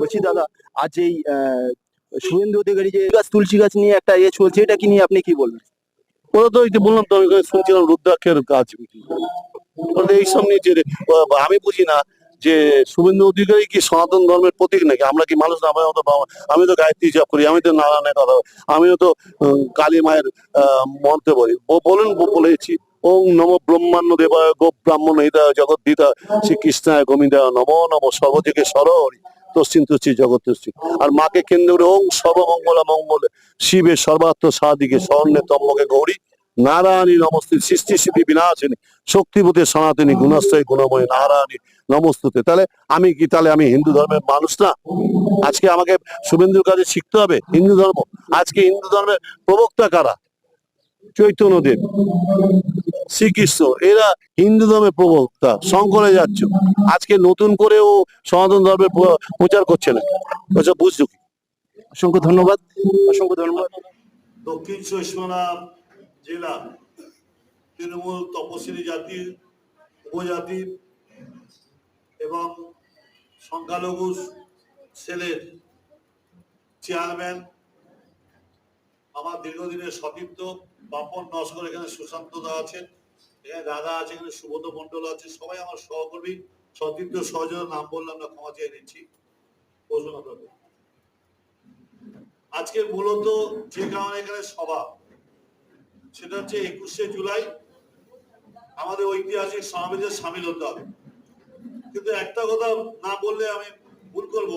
বলছি, দাদা, আজ এই শুভেন্দু অধিকারী যে গাছ, তুলসী গাছ নিয়ে একটা ইয়ে চলছে, এটা কি নিয়ে আপনি কি বলবেন? ওরা তো বললাম তো শুনছিলাম রুদ্রাক্ষের ওরা এইসব নিয়ে যে আমি বুঝি না যে শুভেন্দু অধিকারী কি সনাতন ধর্মের প্রতীক নাকি? আমরা কি মানুষ না? আমি তো গায়ত্রী জপ করি, আমি তো নারায়ণের কথা আমিও তো কালী মায়ের মন্ত্র বলি। বলেন বলেছি। ওং নম ব্রহ্মাণ্য দেবায় গো ব্রাহ্মণ হৃদয় জগৎ দিতা শ্রীকৃষ্ণায় গোবিন্দায় নম নম সর্বদিকে সরহরি। তস্মিন তুষ্টি জগৎ আর মাকে কেন্দ্র করে ওং সর্বমঙ্গল মঙ্গল শিবের সর্বাত্ম সাদিকে স্বর্ণে তম্মকে গৌরী। নারায়ণী নমস্তে সৃষ্টি সিদ্ধি বিনাশিনী। শক্তিপতি সনাতনী গুণাশ্রয় গুণময় নারায়ণী নমস্তুতে। তাহলে আমি কি তাহলে আমি হিন্দু ধর্মের মানুষ না? আজকে আমাকে শুভেন্দুর কাছে শিখতে হবে হিন্দু ধর্ম। আজকে হিন্দু ধর্মের প্রবক্তা কারা? চৈতন্যদেব। শ্রীকৃষ্ণ, এরা হিন্দু ধর্মের প্রবক্তা, শঙ্করে যাচ্ছ। আজকে নতুন করে ও সনাতন ধর্মের প্রচার করছে না। বুঝছ কি? অসংখ্য ধন্যবাদ অসংখ্য ধন্যবাদ। দক্ষিণ চব্বিশ জেলা, তৃণমূল তপশিলি জাতির উপজাতির এবং সংখ্যালঘু সেলের চেয়ারম্যান, আমার দীর্ঘদিনের সতীর্থ বাপন নস্কর এখানে সুশান্ত দা আছেন। এখানে দাদা আছে এখানে সুবোধ মন্ডল আছে, সবাই আমার সহকর্মী। সতীর্থ সহযোগের নাম বললাম না ক্ষমা চেয়ে নিচ্ছি। আপনাদের আজকে মূলত যে কারণে এখানে সভা, সেটা হচ্ছে একুশে জুলাই। আমাদের ঐতিহাসিক সমাবেশে সামিল হতে হবে। কিন্তু একটা কথা না বললে আমি ভুল করব,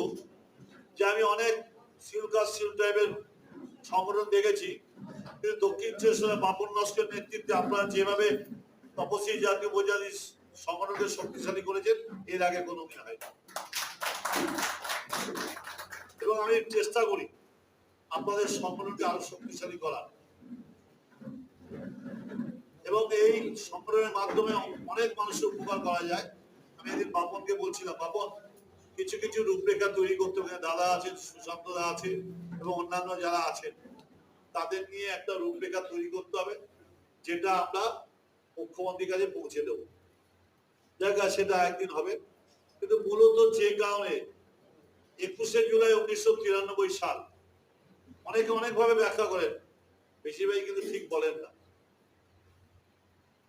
যে আমি অনেক সিল কাজ সিল টাইপের সংগঠন দেখেছি। কিন্তু দক্ষিণ চব্বিশ বাপন নস্করের নেতৃত্বে আপনারা যেভাবে তপসী জাতীয় উপজাতি সংগঠনকে শক্তিশালী করেছেন, এর আগে কোনো দিন হয়নি এবং আমি চেষ্টা করি আপনাদের সংগঠনকে আরও শক্তিশালী করার। এবং এই সংগঠনের মাধ্যমে অনেক মানুষের উপকার করা যায়। আমি এদিন বাপনকে বলছিলাম, বাপন, কিছু কিছু রূপরেখা তৈরি করতে হবে দাদা আছেন, সুশান্ত দা আছে এবং অন্যান্য যারা আছেন, তাদের নিয়ে একটা রূপরেখা তৈরি করতে হবে, যেটা আমরা মুখ্যমন্ত্রীর কাছে পৌঁছে দেবো। দেখা সেটা একদিন হবে। কিন্তু মূলত যে কারণে একুশে জুলাই উনিশশো তিরানব্বই সাল, অনেকে অনেকভাবে ব্যাখ্যা করেন, বেশিরভাগই কিন্তু ঠিক বলেন না।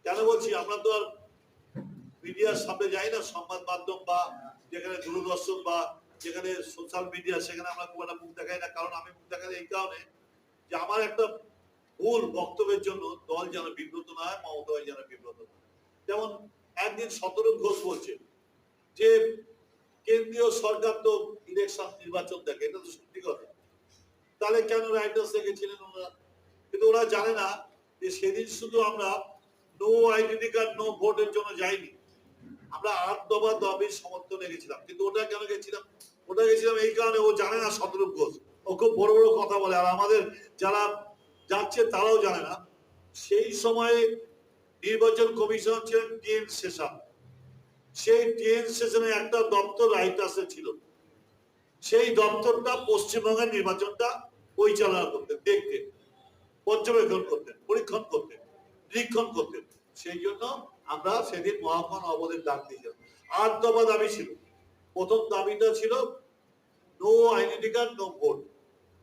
কেন বলছি? আমরা তো আর মিডিয়ার সামনে যাই না, সংবাদ মাধ্যম বা যেখানে দূরদর্শন বা যেখানে সোশ্যাল মিডিয়া সেখানে আমরা খুব একটা মুখ দেখাই না। কারণ আমি মুখ দেখাই এই কারণে যে আমার একটা ভুল বক্তব্যের জন্য দল যেন বিব্রত না হয় মমতা যেন বিব্রত না যেমন একদিন সতেরো ঘোষ বলছে যে, কেন্দ্রীয় সরকার তো ইলেকশন নির্বাচন দেখে, এটা তো সত্যি কথা। তাহলে কেন রাইটার্স রেখেছিলেন ওরা কিন্তু ওরা জানে না যে সেদিন শুধু আমরা নো আইডেন্টি কার্ড নো ভোটের জন্য যাইনি। আমরা আট দফা দাবির সমর্থনে গেছিলাম। কিন্তু ওটা কেন গেছিলাম? ওটা গেছিলাম এই কারণে ও জানে না শতরূপ ঘোষ। ও খুব বড় বড় কথা বলে। আর আমাদের যারা যাচ্ছে তারাও জানে না। সেই সময়ে নির্বাচন কমিশন ছিলেন টিএন শেষা সেই টিএন সেশনে একটা দপ্তর রাইটার্সে ছিল। সেই দপ্তরটা পশ্চিমবঙ্গের নির্বাচনটা পরিচালনা করতেন, দেখতেন, পর্যবেক্ষণ করতেন, পরীক্ষণ করতেন, নিরীক্ষণ করতেন। সেই জন্য আমরা সেদিন মহাক্ষণ অবদের ডাক দিয়েছিলাম। আট দফা দাবি ছিল। প্রথম দাবিটা ছিল no identity card no vote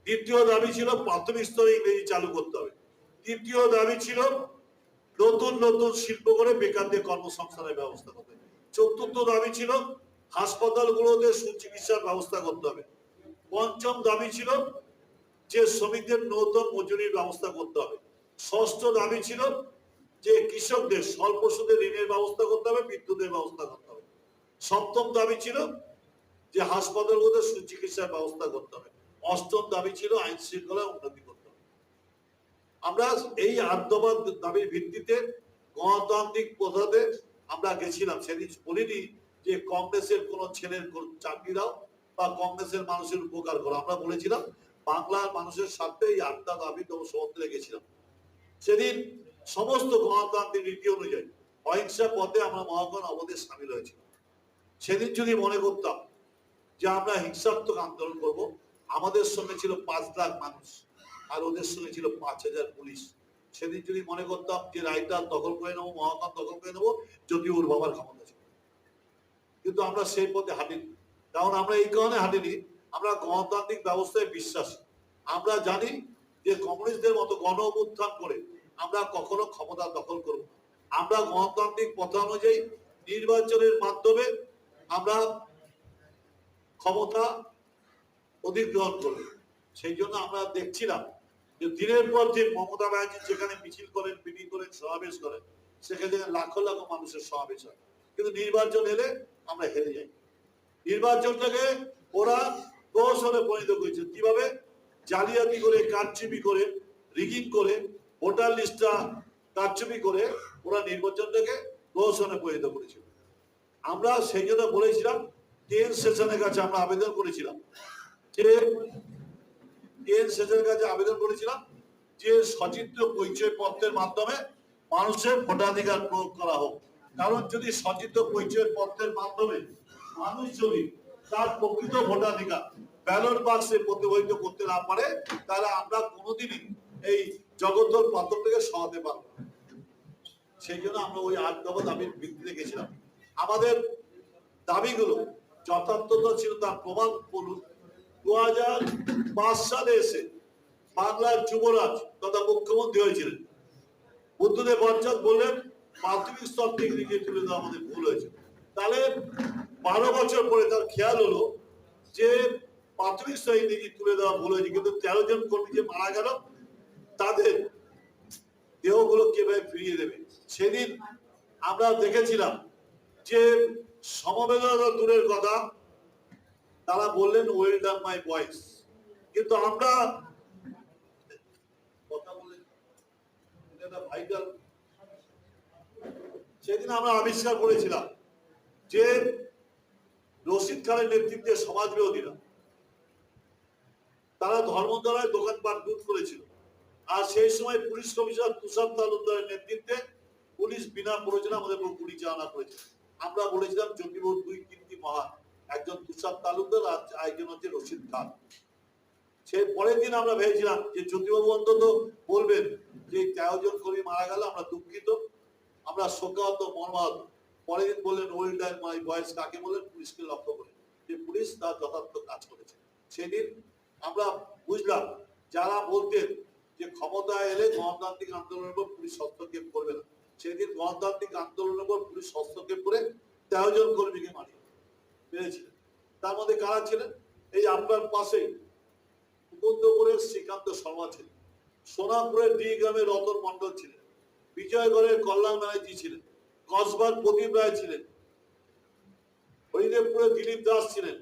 দ্বিতীয় দাবি ছিল প্রাথমিক স্তরে ইংরেজি চালু করতে হবে। তৃতীয় দাবি ছিল নতুন নতুন শিল্প করে বেকারদের কর্মসংস্থানের ব্যবস্থা করতে চতুর্থ দাবি ছিল হাসপাতালগুলোতে সুচিকিৎসার ব্যবস্থা করতে হবে। পঞ্চম দাবি ছিল যে শ্রমিকদের ন্যূনতম মজুরির ব্যবস্থা করতে হবে। ষষ্ঠ দাবি ছিল যে কৃষকদের স্বল্প সুদে ঋণের ব্যবস্থা করতে হবে, বিদ্যুতের ব্যবস্থা করতে হবে। সপ্তম দাবি ছিল যে হাসপাতালগুলোতে সুচিকিৎসার ব্যবস্থা করতে হবে। অষ্টম দাবি ছিল আইন শৃঙ্খলা উন্নতি করতে হবে। আমরা এই দফা দাবির ভিত্তিতে গণতান্ত্রিক পদ্ধতিতে আমরা গেছিলাম। সেদিন বলিনি যে কংগ্রেসের কোন ছেলের চাকরি দাও বা কংগ্রেসের মানুষের উপকার করো। আমরা বলেছিলাম, বাংলার মানুষের স্বার্থে এই আটটা দাবি সমর্থনে গেছিলাম। সেদিন সমস্ত গণতান্ত্রিক নীতি অনুযায়ী অহিংসা পথে আমরা মহাগণ অবধে সামিল হয়েছি সেদিন যদি মনে করতাম যে আমরা হিংসাত্মক আন্দোলন করব আমাদের সঙ্গে ছিল পাঁচ লাখ মানুষ, আর ওদের সঙ্গে ছিল পাঁচ হাজার পুলিশ। সেদিন যদি মনে করতাম যে রায়টাল দখল করে নেব মহাকাম দখল করে নেব যদি ওর বাবার ক্ষমতা ছিল। কিন্তু আমরা সেই পথে হাঁটিনি। কারণ আমরা এই কারণে হাঁটিনি, আমরা গণতান্ত্রিক ব্যবস্থায় বিশ্বাসী। আমরা জানি যে কমিউনিস্টদের মতো গণ অভ্যুত্থান করে আমরা কখনো ক্ষমতা দখল করব। আমরা গণতান্ত্রিক পথ অনুযায়ী নির্বাচনের মাধ্যমে আমরা ক্ষমতা অধিগ্রহণ করব। সেই জন্য আমরা দেখছিলাম যে দিনের পর দিন মমতা ব্যানার্জি যেখানে মিছিল করেন, মিটিং করেন, সমাবেশ করেন, সেখানে লাখো লাখো মানুষের সমাবেশ হয়। কিন্তু নির্বাচন এলে আমরা হেরে যাই। নির্বাচনটাকে ওরা কৌশলে পরিণত করেছে। কীভাবে? জালিয়াতি করে, কারচুপি করে, রিগিং করে, ভোটার লিস্টটা কারচুপি করে ওরা নির্বাচনটাকে কৌশলে পরিণত করেছিল। আমরা সেই জন্য বলেছিলাম, টেন সেশনের কাছে আমরা আবেদন করেছিলাম। যে সেশনের কাছে আবেদন করেছিলাম, যে সচিত্র পরিচয় পত্রের মাধ্যমে মানুষের ভোটাধিকার প্রয়োগ করা হোক। কারণ যদি সচিত্র পরিচয় পত্রের মাধ্যমে মানুষ যদি তার প্রকৃত ভোটাধিকার ব্যালট বাক্সে প্রতিফলিত করতে না পারে, তাহলে আমরা কোনোদিনই এই জগদ্দল পাত্র থেকে সরাতে পারব সেই জন্য আমরা ওই আট দফা দাবির ভিত্তিতে গেছিলাম। আমাদের দাবিগুলো যথার্থতা ছিল তার প্রমাণ দু হাজার পাঁচ সালে এসে বাংলার যুবরাজ তথা মুখ্যমন্ত্রী হয়েছিলেন। বুদ্ধদেব বঞ্চক বললেন, প্রাথমিক স্তর থেকে নিজে তুলে দেওয়া আমাদের ভুল হয়েছে। তাহলে বারো বছর পরে তার খেয়াল হলো যে প্রাথমিক স্তরে নিজে তুলে দেওয়া ভুল হয়েছে। কিন্তু তেরো জন কর্মী যে মারা গেল, তাদের দেহগুলো কীভাবে ফিরিয়ে দেবে? সেদিন আমরা দেখেছিলাম যে সমবেদনা দূরের কথা তারা বললেন ওয়েল ডান মাই ভয়েস কিন্তু আমরা কথা ভাইটাল সেদিন আমরা আবিষ্কার করেছিলাম যে রশিদ খানের নেতৃত্বে সমাজ বিরোধীরা তারা ধর্মতলায় দোকানপাট লুট করেছিল। আর সেই সময় পুলিশ কমিশনার তুষার তালুকদারের নেতৃত্বে পুলিশ বিনা প্রয়োজনে আমাদের উপর গুলি চালনা করেছে আমরা বলেছিলাম জ্যোতিবাবু দুই কীর্তি তালুকদার আর হচ্ছে রশিদ খান। সে পরের দিন আমরা ভেবেছিলাম যে জ্যোতিবাবু অন্তত বলবেন যে তেরো জন কর্মী মারা গেল, আমরা দুঃখিত। আমরা শোকাহত, মর্মাহত। পরের দিন বললেন ওয়েল ডাইন মাই ভয়েস কাকে বললেন? পুলিশকে লক্ষ্য করে যে পুলিশ তার যথার্থ কাজ করেছে। সেদিন আমরা বুঝলাম, যারা বলতেন যে ক্ষমতায় এলে গণতান্ত্রিক আন্দোলনের উপর পুলিশ হস্তক্ষেপ করবে না। সেদিন গণতান্ত্রিক আন্দোলনের উপর পুলিশ হস্তক্ষেপ করে তেরো জন কর্মীকে মারিয়ে পেরেছিলেন। তার মধ্যে কারা ছিলেন? এই আপনার পাশেই মুকুন্দপুরের শ্রীকান্ত শর্মা ছিলেন সোনাপুরের ডি গ্রামের রতন মন্ডল ছিলেন, বিজয়গড়ের কল্যাণ ব্যানার্জি ছিলেন, কসবার প্রদীপ রায় ছিলেন, হরিদেবপুরের দিলীপ দাস ছিলেন,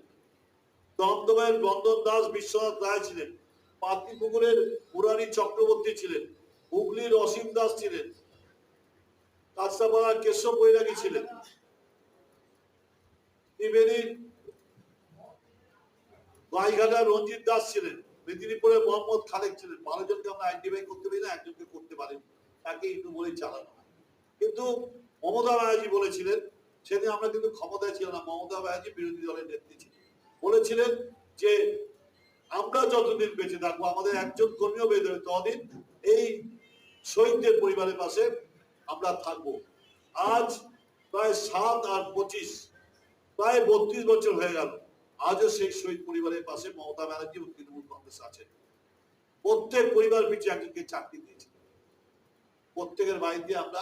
দমদমের বন্দন দাস বিশ্বনাথ রায় ছিলেন, পাতিপুকুরের মুরারি চক্রবর্তী ছিলেন, হুগলির অসীম দাস ছিলেন, কাঁচরাপাড়ার কেশব বৈরাগী ছিলেন, ত্রিবেণীর গাইঘাটার রঞ্জিত দাস ছিলেন মেদিনীপুরে মোহাম্মদ খালেক ছিলেন। বারো জনকে আমরা আইডেন্টিফাই করতে পারি না, একজনকে করতে পারেনি তাকে একটু বলে চালানো হয়। কিন্তু মমতা ব্যানার্জি বলেছিলেন, সেদিন আমরা কিন্তু ক্ষমতায় ছিল না, মমতা ব্যানার্জি বিরোধী দলের নেত্রী ছিলেন। বলেছিলেন যে, আমরা যতদিন বেঁচে থাকব, আমাদের একজন কর্মীও বেঁধে দেবে, ততদিন এই শহীদদের পরিবারের পাশে আমরা থাকব। আজ প্রায় সাত আর পঁচিশ, প্রায় বত্রিশ বছর হয়ে গেল। আজও সেই শহীদ পরিবারের পাশে মমতা ব্যানার্জি ও তৃণমূল কংগ্রেস আছে। প্রত্যেক পরিবার পিছু একজনকে চাকরি দিয়েছে। প্রত্যেকের বাড়িতে আমরা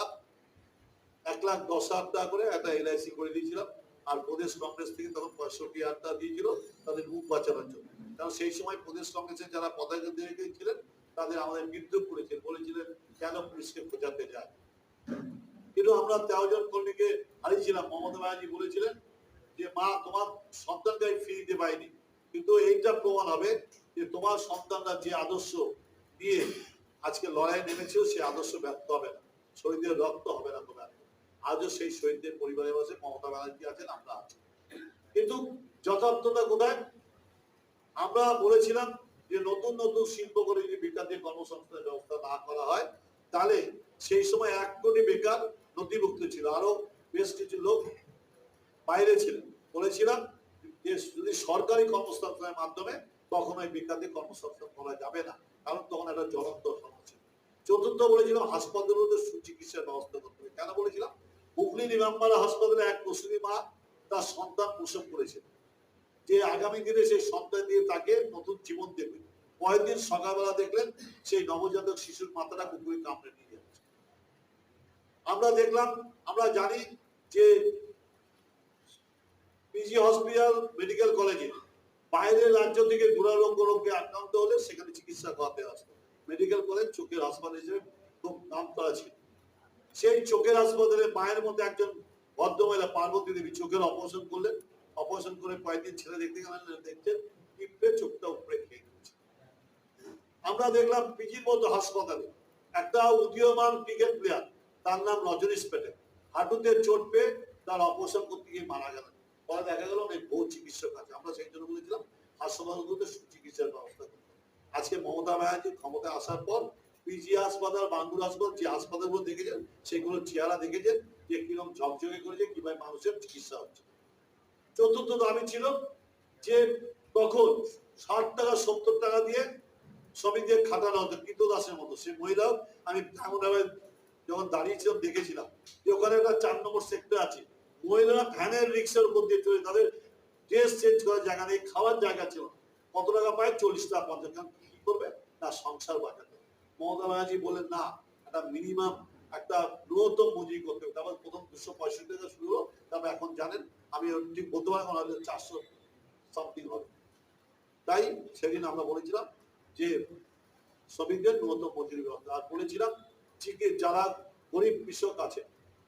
এক লাখ দশ হাজার টাকা করে একটা এলআইসি করে দিয়েছিলাম। আর প্রদেশ কংগ্রেস থেকে তখন পঁয়ষট্টি হাজার টাকা দিয়েছিল তাদের মুখ বাঁচানোর জন্য। কারণ সেই সময় প্রদেশ কংগ্রেসের যারা পতাকা দিয়ে ছিলেন তাদের আমাদের বিদ্রুপ করেছেন, বলেছিলেন কেন পুলিশকে খোঁজাতে যায়। কিন্তু আমরা তেরো জন কর্মীকে হারিয়েছিলাম, মমতা ব্যানার্জি বলেছিলেন যে মা তোমার সন্তানকে আমি দিতে পারিনি। কিন্তু এইটা প্রমাণ হবে যে তোমার সন্তানরা যে আদর্শ দিয়ে আজকে লড়াই নেমেছিল সেই আদর্শ ব্যর্থ হবে না। শহীদের রক্ত হবে না তো ব্যর্থ আজও সেই শহীদদের পরিবারের পাশে মমতা ব্যানার্জি আছেন, আমরা আছি। কিন্তু যথার্থতা কোথায়? আমরা বলেছিলাম যে নতুন নতুন শিল্প করে যদি বেকারদের কর্মসংস্থানের ব্যবস্থা না করা হয়, তাহলে সেই সময় এক কোটি বেকার নথিভুক্ত ছিল। আরও বেশ কিছু লোক বাইরে ছিলেন। বলেছিলাম যে যদি সরকারি কর্মসংস্থানের মাধ্যমে কখনোই বেকারদের কর্মসংস্থান করা যাবে না, কারণ তখন একটা জ্বলন্ত সমস্যা। চতুর্থ বলেছিলাম, হাসপাতালগুলোতে সুচিকিৎসার ব্যবস্থা করতে হবে। কেন বলেছিলাম? হুগলি নিমামবাড়া হাসপাতালে এক প্রসূতি মা তার সন্তান প্রসব করেছিল যে আগামী দিনে সেই সন্তান দিয়ে তাকে নতুন জীবন দেবে। পরের দিন সকালবেলা দেখলেন সেই নবজাতক শিশুর মাথাটা কুকুরে কামড়ে নিয়ে যাচ্ছে। আমরা দেখলাম, আমরা জানি যে পিজি হসপিটাল, মেডিকেল কলেজে। বাইরের রাজ্য থেকে দুরারোগ্য রোগে আক্রান্ত হলে সেখানে চিকিৎসা করাতে আসতো। মেডিকেল কলেজ চোখের হাসপাতাল হিসেবে খুব নাম করা ছিল। সেই চোখের হাসপাতালে মায়ের মধ্যে একজন ভদ্রমহিলা পার্বতী দেবী চোখের অপারেশন করলেন। অপারেশন করে কয়েকদিন ছেলে দেখতে গেলেন, দেখছেন, টিপে চোখটা উপরে খেয়ে গেছে। আমরা দেখলাম পিজির মতো হাসপাতালে একটা উদীয়মান ক্রিকেট প্লেয়ার তার নাম রজনীশ পেটেল। হাঁটুতে চোট পেয়ে তার অপারেশন করতে গিয়ে মারা গেলেন। পরে দেখা গেল অনেক বহু চিকিৎসক আছে। আমরা সেই জন্য বলেছিলাম হাসপাতালগুলোতে সুচিকিৎসার ব্যবস্থা করতে আজকে মমতা ব্যানার্জি ক্ষমতায় আসার পর পিজি হাসপাতাল, বাঙ্গুর হাসপাতাল, যে হাসপাতালগুলো দেখেছেন, সেগুলো চেহারা দেখেছেন, যে কীরকম ঝকঝকে করেছে, কীভাবে মানুষের চিকিৎসা হচ্ছে। চতুর্থ দাবি ছিল যে তখন ষাট টাকা, সত্তর টাকা দিয়ে শ্রমিকদের খাটানো হতো কীর্ত দাসের মতো। সে মহিলাও আমি ভাঙনায় যখন দাঁড়িয়েছিলাম, দেখেছিলাম যে ওখানে একটা চার নম্বর সেক্টর আছে। মহিলারা ভ্যানের রিক্সার উপর দিয়ে চলে তাদের ড্রেস চেঞ্জ করার জায়গা নেই, খাওয়ার জায়গা ছিল কত টাকা পায়? চল্লিশ টাকা, পঞ্চাশ টাকা। কি করবে? না সংসার বাঁচাতে মমতা ব্যানার্জি বলেন না, একটা মিনিমাম একটা ন্যূনতম মজুরি করতে হবে। তারপর প্রথম দুশো পঁয়ষট্টি টাকা শুরু হলো। তারপর এখন জানেন, আমি ঠিক বলতে পারি হয় চারশো সামথিং হবে। তাই সেদিন আমরা বলেছিলাম যে, শ্রমিকদের ন্যূনতম মজুরি ব্যবস্থা। আর বলেছিলাম যারা গরিব কৃষক আছে,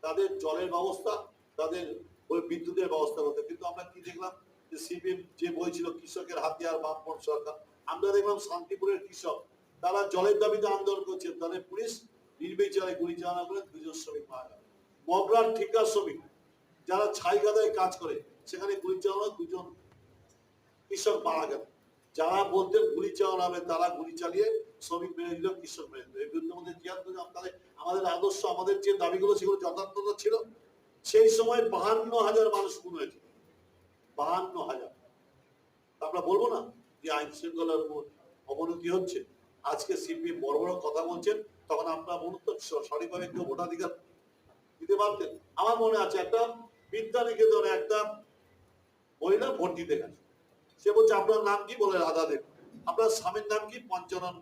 তাদের জলের ব্যবস্থা তাদের ওই বিদ্যুতের ব্যবস্থা করতে কিন্তু আমরা কি দেখলাম যে সিপিএম যে বলছিল কৃষকের হাতিয়ার বামপন সরকার, আমরা দেখলাম শান্তিপুরের কৃষক, তারা জলের দাবিতে আন্দোলন করছে। তাদের পুলিশ নির্বিচারে গুলি চালনা করে দুজন শ্রমিক মারা গেল। মগরার ঠিকা শ্রমিক, যারা ছাই গাদায় কাজ করে, সেখানে গুলি চালনা দুজন কৃষক মারা গেল। যারা বলতেন গুলি চালানো হবে তারা গুলি চালিয়ে শ্রমিক মেরে দিল, কৃষক মেরে দিল। এর বিরুদ্ধে আমাদের আদর্শ, আমাদের যে দাবিগুলো সেগুলো যথার্থতা ছিল সেই সময় বাহান্ন হাজার মানুষ খুন হয়েছে। বাহান্ন হাজার। আমরা বলব না যে আইন শৃঙ্খলার অবনতি হচ্ছে। আজকে সিপিএম বড় বড় কথা বলছেন, তখন আপনার বলুন তো সঠিকভাবে কেউ ভোটাধিকার দিতে পারতেন। আমার মনে আছে একটা বিদ্যানিকেতনে একটা মহিলা ভোট দিতে গেছে। সে বলছে, আপনার নাম কি? বলে রাধা দেব। আপনার স্বামীর নাম কি? পঞ্চানন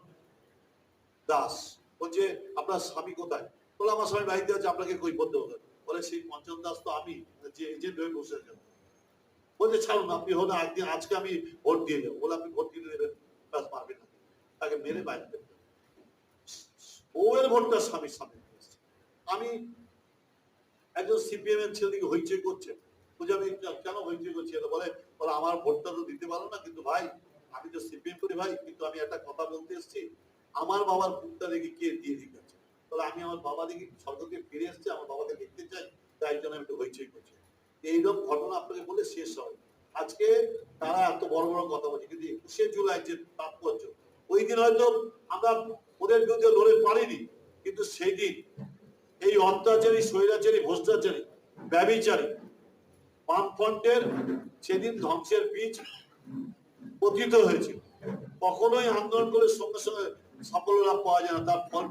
দাস। বলছে, আপনার স্বামী কোথায়? বলে, আমার স্বামী বাড়িতে আছে, আপনাকে কই বলতে হবে বলে সেই পঞ্চম দাস তো আমি, যে এজেন্ট হয়ে বসে আছেন বলছে, ছাড়ুন, আপনি হন একদিন, আজকে আমি ভোট দিয়ে যাব বলে, আপনি ভোট দিয়ে দেবেন, ব্যাস, পারবেন না। তাকে মেরে বাইরে বউয়ের ভোটটা স্বামীর সামনে আমি একজন সিপিএম এর ছেলেদিকে হইচই করছে। বলছে, আমি কেন হইচই করছি? এটা বলে বলে, আমার ভোটটা তো দিতে পারো না, কিন্তু ভাই, আমি তো সিপিএম করি ভাই, কিন্তু আমি একটা কথা বলতে এসেছি। আমার বাবার ভোটটা দেখি কে দিয়ে দিচ্ছে বলে আমি আমার বাবা দেখি সরকারকে ফিরে এসছে, আমার বাবাকে দেখতে চাই, তাই জন্য আমি একটু হইচই করছি। এইরকম ঘটনা আপনাকে বলে শেষ হয়। আজকে তারা এত বড় বড় কথা বলছে, কিন্তু একুশে জুলাই যে তাৎপর্য ওই দিন হয়তো আমরা ওদের বিরুদ্ধে লড়ে পারিনি, কিন্তু সেই দিন এই অত্যাচারী, স্বৈরাচারী, ভ্রষ্টাচারী ব্যবিচারী বামফ্রন্টের সেদিন ধ্বংসের বীজ পতিত হয়েছিল। কখনোই আন্দোলন করে সঙ্গে সঙ্গে সাফল্য লাভ পাওয়া যায় না, তার ফল